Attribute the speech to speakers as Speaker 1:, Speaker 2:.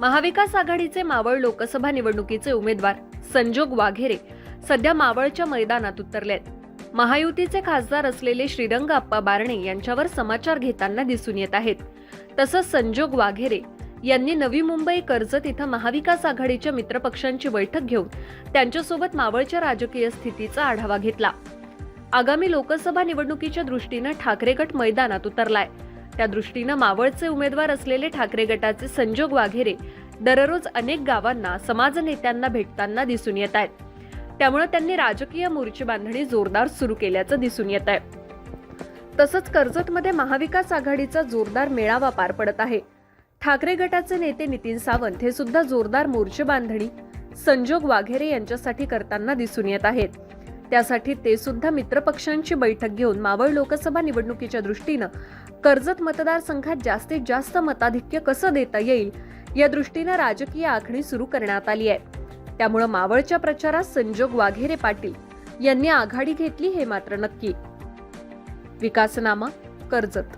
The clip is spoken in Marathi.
Speaker 1: महाविकास आघाडीचे मावळ लोकसभा निवडणुकीचे उमेदवार संजोग वाघेरे सध्या मावळच्या मैदानात उतरलेत महायुतीचे खासदार असलेले श्रीरंग आप्पा बारणे यांच्यावर समाचार घेताना दिसून येत आहेत. तसंच संजोग वाघेरे यांनी नवी मुंबई कर्जत इथं महाविकास आघाडीच्या मित्रपक्षांची बैठक घेऊन त्यांच्यासोबत मावळच्या राजकीय स्थितीचा आढावा घेतला. आगामी लोकसभा निवडणुकीच्या दृष्टीनं ठाकरे गट मैदानात उतरलाय. त्या दृष्टीनं मावळचे उमेदवार असलेले ठाकरे गटाचे संजोग वाघेरे दररोज अनेक गावांना समाज नेत्यांना भेटताना दिसून येत आहेत. त्यामुळे त्यांनी राजकीय मोर्चे बांधणी जोरदार सुरू केल्याचं दिसून येत आहे. तसंच कर्जतमध्ये महाविकास आघाडीचा जोरदार मेळावा पार पडत आहे. ठाकरे गटाचे नेते नितीन सावंत हे सुद्धा जोरदार मोर्चे बांधणी संजोग वाघेरे यांच्यासाठी करताना दिसून येत आहेत. त्यासाठी ते सुद्धा मित्रपक्षांची बैठक घेऊन मावळ लोकसभा निवडणुकीच्या दृष्टीनं कर्जत मतदारसंघात जास्तीत जास्त मताधिक्य कसं देता येईल या दृष्टीनं राजकीय आखणी सुरू करण्यात आली आहे. त्यामुळं मावळच्या प्रचारात संजोग वाघेरे पाटील यांनी आघाडी घेतली हे मात्र नक्की. विकासनामा कर्जत.